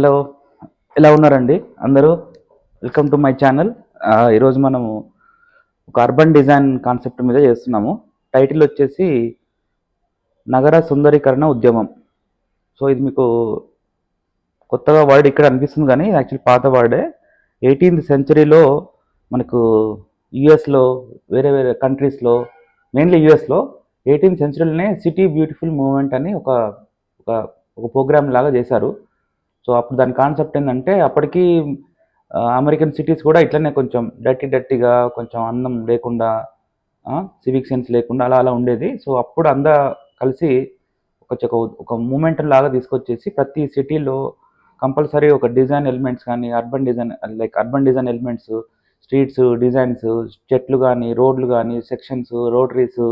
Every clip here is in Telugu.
హలో ఎలా ఉన్నారండి? అందరూ వెల్కమ్ టు మై ఛానల్. ఈరోజు మనము ఒక అర్బన్ డిజైన్ కాన్సెప్ట్ మీద చేస్తున్నాము. టైటిల్ వచ్చేసి నగర సుందరీకరణ ఉద్యమం. సో ఇది మీకు కొత్తగా వర్డ్ ఇక్కడ అనిపిస్తుంది కానీ యాక్చువల్లీ పాత వర్డే. ఎయిటీన్త్ సెంచరీలో మనకు యుఎస్లో వేరే వేరే కంట్రీస్లో మెయిన్లీ యుఎస్లో ఎయిటీన్త్ సెంచరీలోనే సిటీ బ్యూటిఫుల్ మూవ్మెంట్ అని ఒక ఒక ఒక ప్రోగ్రామ్ లాగా చేశారు. సో అప్పుడు దాని కాన్సెప్ట్ ఏంటంటే అప్పటికి అమెరికన్ సిటీస్ కూడా ఇట్లనే కొంచెం డర్టీ డర్టీగా కొంచెం అందం లేకుండా సివిక్ సెన్స్ లేకుండా అలా అలా ఉండేది. సో అప్పుడు అందా కలిసి ఒక ఒక ఒక మూమెంట్ లాగా తీసుకొచ్చేసి ప్రతి సిటీలో కంపల్సరీ ఒక డిజైన్ ఎలిమెంట్స్ కానీ urban design like urban design elements streets designs చెట్లు కానీ రోడ్లు కానీ sections rotaries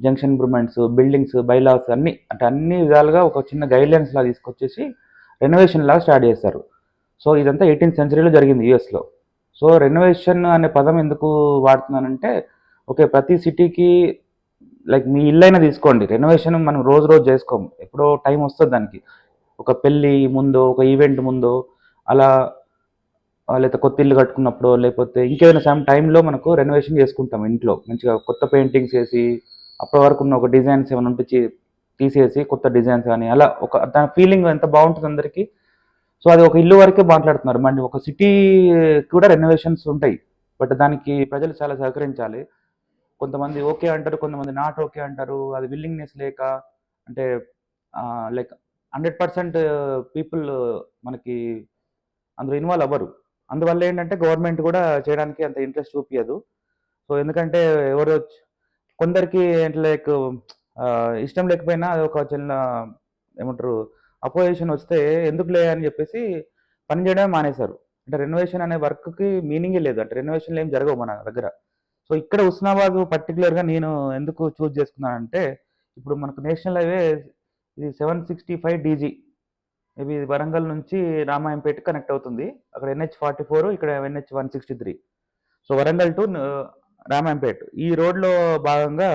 junction improvements buildings bylaws అన్ని అంటే అన్ని విధాలుగా ఒక చిన్న గైడ్లైన్స్ లాగా తీసుకొచ్చేసి రెనోవేషన్ లాగా స్టార్ట్ చేస్తారు సో ఇదంతా ఎయిటీన్త్ సెంచరీలో జరిగింది యూఎస్లో సో రెనోవేషన్ అనే పదం ఎందుకు వాడుతున్నానంటే ఓకే ప్రతి సిటీకి లైక్ మీ ఇల్లు అయినా తీసుకోండి. రెనోవేషన్ మనం రోజు రోజు చేసుకోము. ఎప్పుడో టైం వస్తుంది దానికి. ఒక పెళ్ళి ముందో ఒక ఈవెంట్ ముందో అలా లేకపోతే కొత్త ఇల్లు కట్టుకున్నప్పుడు లేకపోతే ఇంకేదైనా సమ్ టైంలో మనకు రెనోవేషన్ చేసుకుంటాం ఇంట్లో. మంచిగా కొత్త పెయింటింగ్స్ వేసి అప్పటి వరకు ఉన్న ఒక డిజైన్స్ ఏమైనా ఉంటే తీసేసి కొత్త డిజైన్స్ కానీ అలా ఒక దాని ఫీలింగ్ ఎంత బాగుంటుంది అందరికీ. సో అది ఒక ఇల్లు వరకే మాట్లాడుతున్నారు. మళ్ళీ ఒక సిటీ కూడా రెనోవేషన్స్ ఉంటాయి. బట్ దానికి ప్రజలు చాలా సహకరించాలి. కొంతమంది ఓకే అంటారు కొంతమంది నాట్ ఓకే అంటారు. అది విల్లింగ్నెస్ లేక అంటే లైక్ హండ్రెడ్ పర్సెంట్ పీపుల్ మనకి అందులో ఇన్వాల్వ్ అవ్వరు. అందువల్ల ఏంటంటే గవర్నమెంట్ కూడా చేయడానికి అంత ఇంట్రెస్ట్ చూపించదు సో ఎందుకంటే ఎవరు కొందరికి లైక్ ఇష్టం లేకపోయినా అది ఒక చిన్న ఏమంటారు అపోజిషన్ వస్తే ఎందుకు లే అని చెప్పేసి పని చేయడమే మానేశారు. అంటే రెనోవేషన్ అనే వర్క్కి మీనింగే లేదు. అంటే రెనోవేషన్లు ఏం జరగవు మన దగ్గర. సో ఇక్కడ ఉస్నాబాద్ పర్టికులర్గా నేను ఎందుకు చూజ్ చేసుకున్నానంటే ఇప్పుడు మనకు నేషనల్ హైవే ఇది seven sixty five DG maybe ఇది వరంగల్ నుంచి రామాయంపేట కనెక్ట్ అవుతుంది. అక్కడ ఎన్హెచ్ ఫార్టీ ఫోర్ ఇక్కడ NH one sixty three so Warangal to Ramayampet. ఈ రోడ్లో భాగంగా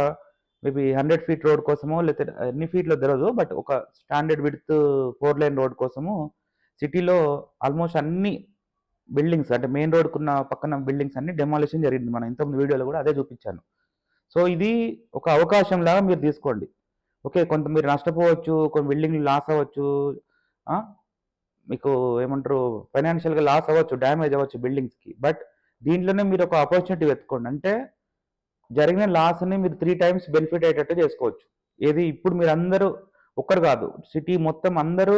మేబీ హండ్రెడ్ ఫీట్ రోడ్ కోసమో లేకపోతే ఎన్ని ఫీట్లో తెలియదు బట్ ఒక standard width four lane road కోసము సిటీలో ఆల్మోస్ట్ అన్ని బిల్డింగ్స్ అంటే మెయిన్ రోడ్కున్న పక్కన బిల్డింగ్స్ అన్ని డెమాలిషన్ జరిగింది. మనం ఇంతకుముందు వీడియోలో కూడా అదే చూపించాను. సో ఇది ఒక అవకాశం లాగా మీరు తీసుకోండి. ఓకే కొంత మీరు నష్టపోవచ్చు కొన్ని బిల్డింగ్లు లాస్ అవ్వచ్చు మీకు ఏమంటారు ఫైనాన్షియల్గా లాస్ అవ్వచ్చు డ్యామేజ్ అవ్వచ్చు బిల్డింగ్స్కి. బట్ దీంట్లోనే మీరు ఒక ఆపర్చునిటీ వెతుకోండి అంటే జరిగిన లాస్ని మీరు త్రీ టైమ్స్ బెనిఫిట్ అయ్యేటట్టు చేసుకోవచ్చు. ఏది ఇప్పుడు మీరు అందరూ ఒక్కరు కాదు సిటీ మొత్తం అందరూ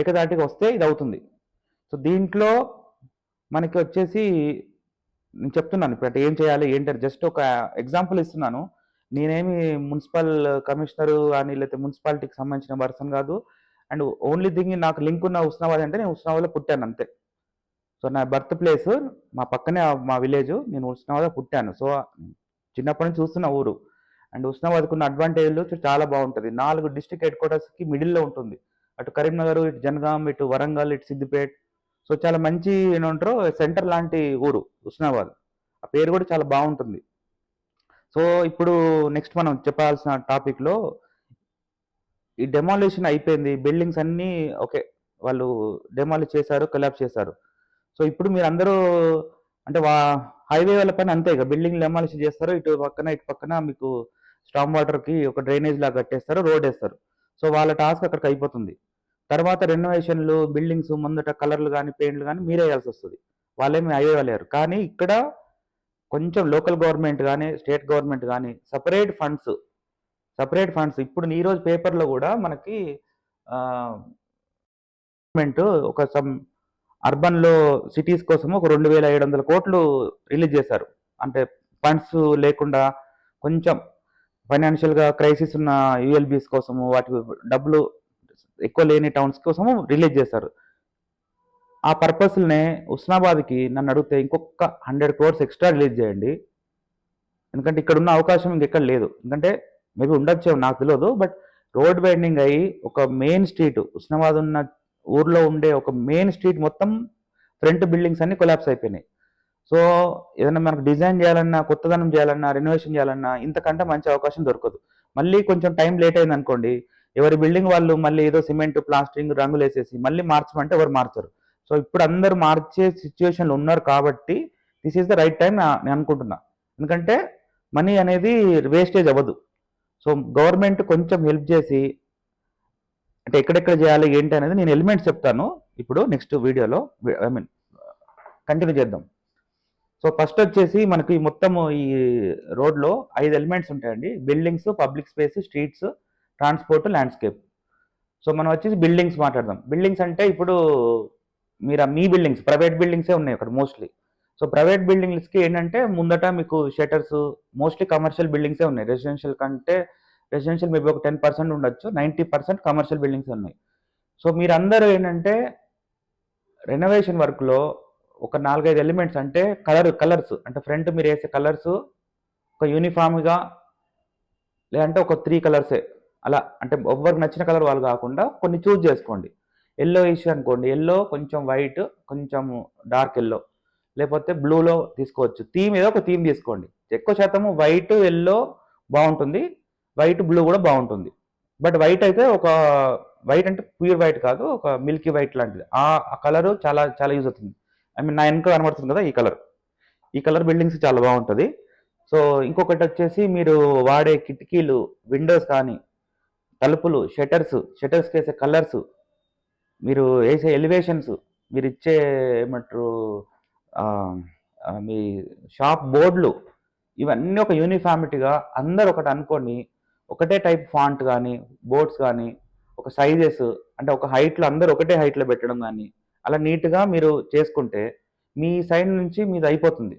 ఏకదాటికి వస్తే ఇది అవుతుంది. సో దీంట్లో మనకి వచ్చేసి నేను చెప్తున్నాను ఇప్పుడు ఏం చేయాలి ఏంటంటే జస్ట్ ఒక ఎగ్జాంపుల్ ఇస్తున్నాను. నేనేమి మున్సిపల్ కమిషనర్ కానీ లేకపోతే మున్సిపాలిటీకి సంబంధించిన పర్సన్ కాదు. అండ్ ఓన్లీ థింగ్ నాకు లింక్ ఉన్న ఉస్నాబాద్ అంటే నేను ఉస్నాబాద్లో పుట్టాను అంతే. సో నా బర్త్ ప్లేస్ మా పక్కనే మా విలేజ్ నేను ఉస్నాబాద్లో పుట్టాను. సో చిన్నప్పటి నుంచి చూస్తున్న ఊరు. అండ్ ఉస్నాబాద్కు ఉన్న అడ్వాంటేజ్లు చాలా బాగుంటుంది. నాలుగు డిస్టిక్ హెడ్ క్వార్టర్స్కి మిడిల్లో ఉంటుంది. అటు కరీంనగర్ ఇటు జనగాం ఇటు వరంగల్ ఇటు సిద్దిపేట్. సో చాలా మంచి ఏమంటారు సెంటర్ లాంటి ఊరు హుస్నాబాద్ ఆ పేరు కూడా చాలా బాగుంటుంది. సో ఇప్పుడు నెక్స్ట్ మనం చెప్పాల్సిన టాపిక్లో ఈ డెమాలిషన్ అయిపోయింది. బిల్డింగ్స్ అన్నీ ఓకే వాళ్ళు డెమాలిష్ చేశారు కొలాప్స్ చేశారు. సో ఇప్పుడు మీరు అందరూ అంటే వా హైవే వాళ్ళ పైన అంతే ఇక. బిల్డింగ్ డెమాలిష్ చేస్తారు ఇటు పక్కన ఇటు పక్కన మీకు స్టామ్ వాటర్కి ఒక డ్రైనేజ్ లాగా కట్టేస్తారు రోడ్ వేస్తారు. సో వాళ్ళ టాస్క్ అక్కడికి అయిపోతుంది. తర్వాత రెనోవేషన్లు బిల్డింగ్స్ ముందట కలర్లు కానీ పెయింట్లు కానీ మీరే వేయాల్సి వస్తుంది. వాళ్ళేమి అయ్యేవాలేరు కానీ ఇక్కడ కొంచెం లోకల్ గవర్నమెంట్ కానీ స్టేట్ గవర్నమెంట్ కానీ సపరేట్ ఫండ్స్ సపరేట్ ఫండ్స్ ఇప్పుడు ఈ రోజు పేపర్లో కూడా మనకి గవర్నమెంట్ ఒక సమ్ అర్బన్లో సిటీస్ కోసం ఒక రెండు వేల ఏడు వందల కోట్లు రిలీజ్ చేశారు. అంటే ఫండ్స్ లేకుండా కొంచెం ఫైనాన్షియల్గా క్రైసిస్ ఉన్న యూఎల్బీస్ కోసము వాటి డబ్బులు ఎక్కువ లేని టౌన్స్ కోసము రిలీజ్ చేశారు. ఆ పర్పస్నే ఉస్నాబాద్కి నన్ను అడిగితే ఇంకొక హండ్రెడ్ క్రోర్స్ ఎక్స్ట్రా రిలీజ్ చేయండి. ఎందుకంటే ఇక్కడ ఉన్న అవకాశం ఇంకెక్కడ లేదు. ఎందుకంటే మేబీ ఉండొచ్చు నాకు తెలియదు బట్ రోడ్ బైండింగ్ అయ్యి ఒక మెయిన్ స్ట్రీట్ ఉస్నాబాద్ ఉన్న ఊర్లో ఉండే ఒక మెయిన్ స్ట్రీట్ మొత్తం ఫ్రంట్ బిల్డింగ్స్ అన్ని కొలాప్స్ అయిపోయినాయి. సో ఏదైనా మనకు డిజైన్ చేయాలన్నా కొత్తదనం చేయాలన్నా రెనోవేషన్ చేయాలన్నా ఇంతకంటే మంచి అవకాశం దొరకదు. మళ్ళీ కొంచెం టైం లేట్ అయింది అనుకోండి ఎవరి బిల్డింగ్ వాళ్ళు మళ్ళీ ఏదో సిమెంట్ ప్లాస్టింగ్ రంగులు వేసేసి మళ్ళీ మార్చమంటే ఎవరు మార్చరు. సో ఇప్పుడు అందరూ మార్చే సిచ్యువేషన్లో ఉన్నారు కాబట్టి this is the right time నేను అనుకుంటున్నా. ఎందుకంటే మనీ అనేది వేస్టేజ్ అవ్వదు. సో గవర్నమెంట్ కొంచెం హెల్ప్ చేసి అంటే ఎక్కడెక్కడ చేయాలి ఏంటి అనేది నేను ఎలిమెంట్స్ చెప్తాను. ఇప్పుడు నెక్స్ట్ వీడియోలో ఐ మీన్ కంటిన్యూ చేద్దాం. సో ఫస్ట్ వచ్చేసి మనకి మొత్తము ఈ రోడ్లో ఐదు ఎలిమెంట్స్ ఉంటాయండి. Buildings public space streets transport landscape. So మనం వచ్చేసి బిల్డింగ్స్ మాట్లాడదాం. బిల్డింగ్స్ అంటే ఇప్పుడు మీరు మీ బిల్డింగ్స్ ప్రైవేట్ బిల్డింగ్సే ఉన్నాయి అక్కడ మోస్ట్లీ. సో ప్రైవేట్ బిల్డింగ్స్కి ఏంటంటే ముందట మీకు షటర్స్ మోస్ట్లీ కమర్షియల్ బిల్డింగ్సే ఉన్నాయి. రెసిడెన్షియల్ కంటే రెసిడెన్షియల్ మేబీ ఒక టెన్ పర్సెంట్ ఉండొచ్చు నైంటీ పర్సెంట్ కమర్షియల్ బిల్డింగ్స్ ఉన్నాయి. సో మీరందరూ ఏంటంటే రెనోవేషన్ వర్క్లో ఒక నాలుగైదు ఎలిమెంట్స్ అంటే కలర్ కలర్స్ అంటే ఫ్రంట్ మీరు వేసే కలర్స్ ఒక యూనిఫామ్గా లేదంటే ఒక త్రీ కలర్సే అలా అంటే ఎవరికి నచ్చిన కలర్ వాళ్ళు కాకుండా కొన్ని చూస్ చేసుకోండి. ఎల్లో ఇష్యూ అనుకోండి ఎల్లో కొంచెం వైట్ కొంచెం డార్క్ ఎల్లో లేకపోతే బ్లూలో తీసుకోవచ్చు. థీమ్ ఏదో ఒక థీమ్ తీసుకోండి. ఎక్కువ శాతము వైట్ ఎల్లో బాగుంటుంది. వైట్ బ్లూ కూడా బాగుంటుంది. బట్ వైట్ అయితే ఒక వైట్ అంటే ప్యూర్ వైట్ కాదు ఒక మిల్కీ వైట్ లాంటిది. ఆ కలర్ చాలా చాలా యూజ్ అవుతుంది. ఐ మీన్ నా వెనుక కనబడుతుంది కదా ఈ కలర్. ఈ కలర్ బిల్డింగ్స్ చాలా బాగుంటుంది. సో ఇంకొకటి వచ్చేసి మీరు వాడే కిటికీలు విండోస్ కానీ తలుపులు షటర్స్ షటర్స్కి వేసే కలర్స్ మీరు వేసే ఎలివేషన్స్ మీరు ఇచ్చే ఏమంటారు మీ షాప్ బోర్డులు ఇవన్నీ ఒక యూనిఫామిటీగా అందరు ఒకటి అనుకొని ఒకటే టైప్ ఫాంట్ కానీ బోర్డ్స్ కానీ ఒక సైజెస్ అంటే ఒక హైట్లో అందరు ఒకటే హైట్లో పెట్టడం కానీ అలా నీట్గా మీరు చేసుకుంటే మీ సైడ్ నుంచి మీది అయిపోతుంది.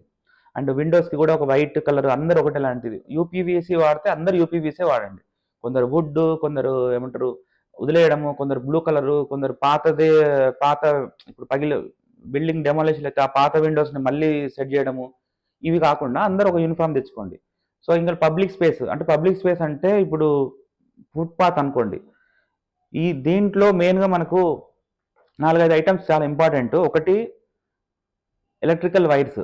అండ్ విండోస్కి కూడా ఒక వైట్ కలర్ అందరు ఒకటే లాంటిది. యూపీవీసీ వాడితే అందరు యూపీవీసీ వాడండి. కొందరు వుడ్ కొందరు ఏమంటారు వదిలేయడము కొందరు బ్లూ కలరు కొందరు పాతదే పాత ఇప్పుడు పగిలి బిల్డింగ్ డెమాలిషన్ అయితే ఆ పాత విండోస్ని మళ్ళీ సెట్ చేయడము ఇవి కాకుండా అందరు ఒక యూనిఫామ్ తెచ్చుకోండి. సో ఇంకా పబ్లిక్ స్పేస్ అంటే పబ్లిక్ స్పేస్ అంటే ఇప్పుడు ఫుట్పాత్ అనుకోండి. ఈ దీంట్లో మెయిన్గా మనకు నాలుగైదు ఐటమ్స్ చాలా ఇంపార్టెంట్. ఒకటి ఎలక్ట్రికల్ వైర్స్.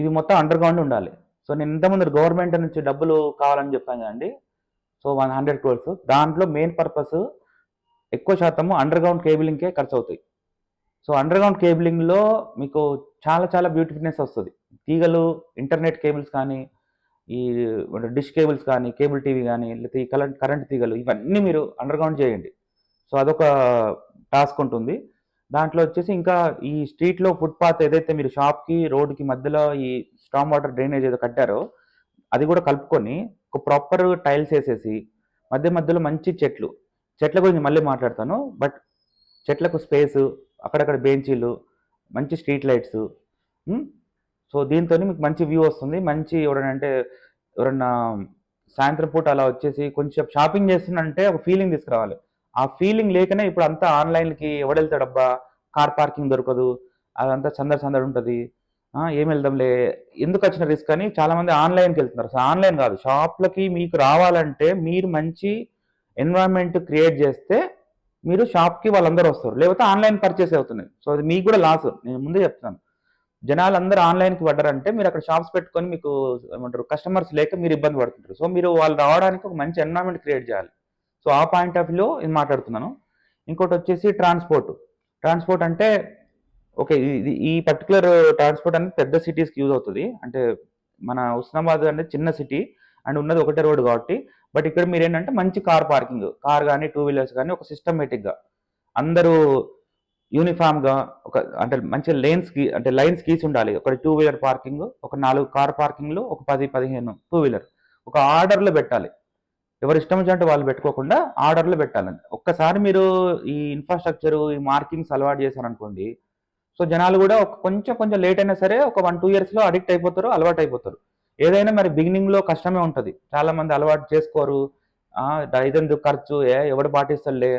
ఇవి మొత్తం అండర్ గ్రౌండ్ ఉండాలి. సో నేను ఇంతకుముందు గవర్నమెంట్ నుంచి డబ్బులు కావాలని చెప్పాను కదండి. So one hundred crores. దాంట్లో మెయిన్ పర్పస్ ఎక్కువ శాతము అండర్ గ్రౌండ్ కేబులింగ్కే ఖర్చు అవుతాయి సో అండర్ గ్రౌండ్ కేబులింగ్లో మీకు చాలా చాలా బ్యూటిఫుల్నెస్ వస్తుంది. తీగలు ఇంటర్నెట్ కేబుల్స్ కానీ ఈ డిష్ కేబుల్స్ కానీ కేబుల్ టీవీ కానీ లేకపోతే ఈ కరెంట్ కరెంట్ తీగలు ఇవన్నీ మీరు అండర్గ్రౌండ్ చేయండి. సో అదొక టాస్క్ ఉంటుంది. దాంట్లో వచ్చేసి ఇంకా ఈ స్ట్రీట్లో ఫుట్పాత్ ఏదైతే మీరు షాప్కి రోడ్డుకి మధ్యలో ఈ స్టామ్ వాటర్ డ్రైనేజ్ ఏదో కట్టారో అది కూడా కలుపుకొని ఒక ప్రాపర్ టైల్స్ వేసేసి మధ్య మధ్యలో మంచి చెట్లు చెట్ల గురించి మళ్ళీ మాట్లాడతాను. బట్ చెట్లకు స్పేస్ అక్కడక్కడ బెంచీలు మంచి స్ట్రీట్ లైట్స్ సో దీంతో మీకు మంచి వ్యూ వస్తుంది. మంచి ఎవరైనా అంటే ఎవరన్నా సాయంత్రం పూట అలా వచ్చేసి కొంచెం షాపింగ్ చేస్తుందంటే ఒక ఫీలింగ్ తీసుకురావాలి. ఆ ఫీలింగ్ లేకనే ఇప్పుడు అంతా ఆన్లైన్కి ఎవడెళ్తాడబ్బా కార్ పార్కింగ్ దొరకదు. అదంతా సందడి సందడి ఉంటుంది. ఏం వెళ్దాంలే? ఎందుకు వచ్చిన రిస్క్ అని చాలామంది ఆన్లైన్కి వెళ్తున్నారు. సో ఆన్లైన్ కాదు. షాప్లకి మీకు రావాలంటే మీరు మంచి ఎన్వైరన్మెంట్ క్రియేట్ చేస్తే మీరు షాప్కి వాళ్ళందరూ వస్తారు. లేకపోతే ఆన్లైన్ పర్చేస్ అవుతున్నాయి సో అది మీకు కూడా లాస్ నేను ముందే చెప్తున్నాను. జనాలు అందరూ ఆన్లైన్కి పడ్డారంటే మీరు అక్కడ షాప్స్ పెట్టుకొని మీకు ఏమంటారు కస్టమర్స్ లేక మీరు ఇబ్బంది పడుతుంటారు. సో మీరు వాళ్ళు రావడానికి ఒక మంచి ఎన్వైరన్మెంట్ క్రియేట్ చేయాలి. సో ఆ పాయింట్ ఆఫ్ వ్యూలో ఇది మాట్లాడుతున్నాను. ఇంకోటి వచ్చేసి ట్రాన్స్పోర్ట్ ట్రాన్స్పోర్ట్ అంటే ఓకే ఇది ఈ పర్టికులర్ ట్రాన్స్పోర్ట్ అనేది పెద్ద సిటీస్కి యూజ్ అవుతుంది. అంటే మన ఉస్నాబాద్ అనేది చిన్న సిటీ అండ్ ఉన్నది ఒకటే రోడ్ కాబట్టి బట్ ఇక్కడ మీరు ఏంటంటే మంచి కార్ పార్కింగ్ కార్ కానీ టూ వీలర్స్ కానీ ఒక సిస్టమేటిక్గా అందరూ యూనిఫామ్గా ఒక అంటే మంచి లేన్స్ గీ అంటే లైన్స్ గీసి ఉండాలి. ఒక టూ వీలర్ పార్కింగ్ ఒక నాలుగు కార్ పార్కింగ్లు ఒక పది పదిహేను టూ వీలర్ ఒక ఆర్డర్లో పెట్టాలి. ఎవరు ఇష్టం వచ్చినట్టు వాళ్ళు పెట్టుకోకుండా ఆర్డర్లో పెట్టాలండి. ఒక్కసారి మీరు ఈ ఇన్ఫ్రాస్ట్రక్చర్ ఈ మార్కింగ్స్ అలవాటు చేశారనుకోండి సో జనాలు కూడా ఒక కొంచెం కొంచెం లేట్ అయినా సరే ఒక వన్ టూ ఇయర్స్లో అడిక్ట్ అయిపోతారు అలవాటు అయిపోతారు. ఏదైనా మరి బిగినింగ్లో కష్టమే ఉంటుంది. చాలామంది అలవాటు చేసుకోరు. ఐదు ఇదెందుకు ఖర్చు? ఏ ఎవడు పాటిస్తాడులే?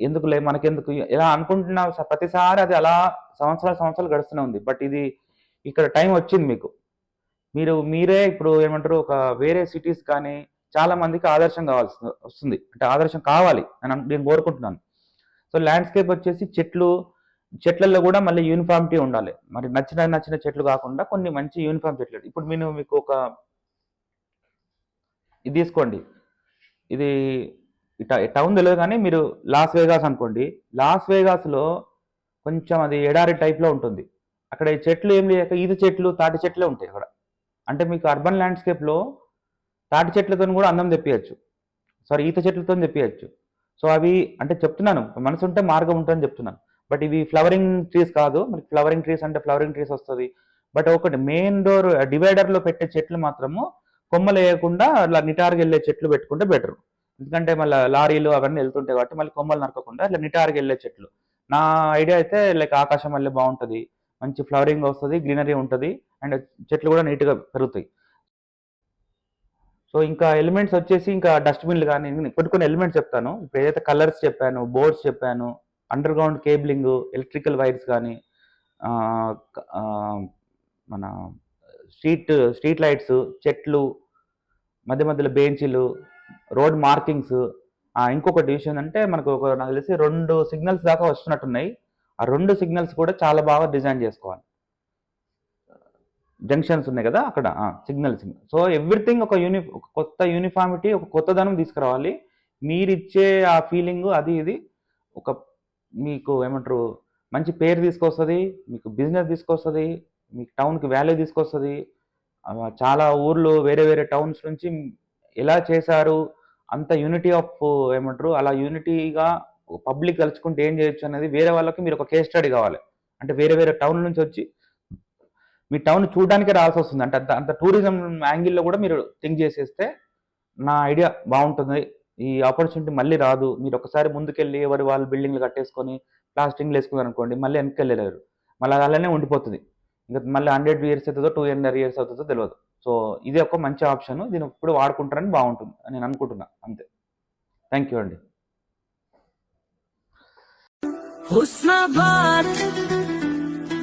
ఎందుకులే? మనకెందుకు? ఇలా అనుకుంటున్నా ప్రతిసారి అది అలా సంవత్సరాలు సంవత్సరాలు గడుస్తూనే ఉంది. బట్ ఇది ఇక్కడ టైం వచ్చింది మీకు. మీరు మీరే ఇప్పుడు ఏమంటారు ఒక వేరే సిటీస్ కానీ చాలా మందికి ఆదర్శం కావాల్సి వస్తుంది. అంటే ఆదర్శం కావాలి అని నేను కోరుకుంటున్నాను. సో ల్యాండ్స్కేప్ వచ్చేసి చెట్లు చెట్లలో కూడా మళ్ళీ యూనిఫామిటీ ఉండాలి. మరి నచ్చిన నచ్చిన చెట్లు కాకుండా కొన్ని మంచి యూనిఫామ్ చెట్లు. ఇప్పుడు నేను మీకు ఒక ఇది తీసుకోండి. ఇది టౌన్ తెలియదు కానీ మీరు లాస్ వేగాస్ అనుకోండి. లాస్ వేగాస్లో కొంచెం అది ఎడారి టైప్లో ఉంటుంది. అక్కడ ఈ చెట్లు ఏం లేక ఈత చెట్లు తాటి చెట్లే ఉంటాయి అక్కడ. అంటే మీకు అర్బన్ ల్యాండ్స్కేప్లో తాటి చెట్లతో కూడా అందం తెప్పియచ్చు. సారీ ఈత చెట్లతో తెప్పియచ్చు. సో అవి అంటే చెప్తున్నాను మనసు ఉంటే మార్గం ఉంటుందని చెప్తున్నాను. బట్ ఇవి ఫ్లవరింగ్ ట్రీస్ కాదు. మనకి ఫ్లవరింగ్ ట్రీస్ అంటే ఫ్లవరింగ్ ట్రీస్ వస్తుంది. బట్ ఒకటి మెయిన్ డోర్ డివైడర్లో పెట్టే చెట్లు మాత్రము కొమ్మలు వేయకుండా అలా నిటారుగా వెళ్ళే చెట్లు పెట్టుకుంటే బెటర్. ఎందుకంటే మళ్ళీ లారీలు అవన్నీ వెళ్తుంటాయి కాబట్టి మళ్ళీ కొమ్మలు నరకకుండా ఇట్లా నిటారుగా వెళ్ళే చెట్లు. నా ఐడియా అయితే లైక్ ఆకాశం మళ్ళీ బాగుంటుంది మంచి ఫ్లవరింగ్ వస్తుంది గ్రీనరీ ఉంటుంది అండ్ చెట్లు కూడా నీట్గా పెరుగుతాయి. సో ఇంకా ఎలిమెంట్స్ వచ్చేసి ఇంకా డస్ట్బిన్లు కానీ కొన్ని కొన్ని ఎలిమెంట్స్ చెప్తాను. ఇప్పుడు ఏదైతే కలర్స్ చెప్పాను బోర్డ్స్ చెప్పాను under ground cabling electrical wires కానీ మన స్ట్రీట్ స్ట్రీట్ లైట్స్ చెట్లు మధ్య మధ్యలో బెంచీలు రోడ్ మార్కింగ్స్ ఇంకొకటి విషయం ఏంటంటే మనకు ఒక నాకు తెలిసి రెండు సిగ్నల్స్ దాకా వస్తున్నట్టున్నాయి. ఆ రెండు సిగ్నల్స్ కూడా చాలా బాగా డిజైన్ చేసుకోవాలి. జంక్షన్స్ ఉన్నాయి కదా అక్కడ సిగ్నల్స్. సో ఎవ్రీథింగ్ ఒక యూని ఒక కొత్త యూనిఫామిటీ ఒక కొత్తదనం తీసుకురావాలి. మీరిచ్చే ఆ ఫీలింగ్ అది ఇది. ఒక మీకు ఏమంటారు మంచి పేరు తీసుకొస్తుంది మీకు బిజినెస్ తీసుకొస్తుంది మీకు టౌన్కి వాల్యూ తీసుకొస్తుంది. చాలా ఊర్లు వేరే వేరే టౌన్స్ నుంచి ఎలా చేశారు? అంత యూనిటీ ఆఫ్ ఏమంటారు? అలా యూనిటీగా పబ్లిక్ కలుసుకుంటే ఏం చేయొచ్చు అనేది వేరే వాళ్ళకి మీరు ఒక కేస్ స్టడీ కావాలి. అంటే వేరే వేరే టౌన్ నుంచి వచ్చి మీ టౌన్ చూడడానికే రావాల్సి వస్తుంది. అంటే అంత అంత టూరిజం యాంగిల్లో కూడా మీరు థింక్ చేసేస్తే నా ఐడియా బాగుంటుంది. ఈ ఆపర్చునిటీ మళ్ళీ రాదు. మీరు ఒకసారి ముందుకెళ్ళి ఎవరి వాళ్ళు బిల్డింగ్లు కట్టేసుకొని ప్లాస్టింగ్లు వేసుకున్నారు అనుకోండి మళ్ళీ వెనక్కి వెళ్ళలేరు. మళ్ళీ అలానే ఉండిపోతుంది. ఇంకా మళ్ళీ హండ్రెడ్ ఇయర్స్ అవుతుందో టూ హండ్రెడ్ ఇయర్స్ అవుతుందో తెలియదు సో ఇది ఒక మంచి ఆప్షన్. దీన్ని ఇప్పుడు వాడుకుంటారని బాగుంటుంది. అని నేను అనుకుంటున్నా. అంతే. థ్యాంక్ యూ అండి. హుస్నాబాద్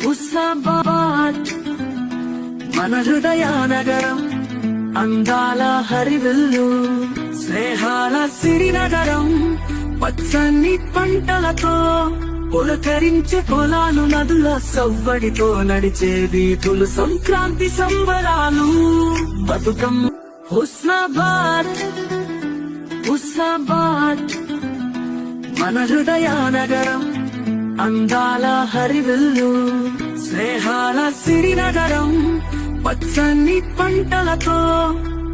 హుస్నాబాద్ మన హృదయ నగరం అందాల హరివిల్లు స్నేహాల సిరినగరం పచ్చని పంటలతో పులకరించే పొలాలు నదుల సవ్వడితో నడిచే వీధులు సంక్రాంతి సంబరాలు. బతుకం హుస్నాబాద్ హుస్నాబాద్. మన హృదయ నగరం అందాల హరివిల్లు స్నేహాల సిరినగరం పచ్చని పంటలతో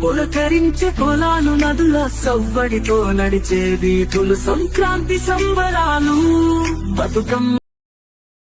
పులకరించే పొలాలు నదుల సవ్వడితో నడిచే వీధులు సంక్రాంతి సంబరాలు. బతుకమ్మ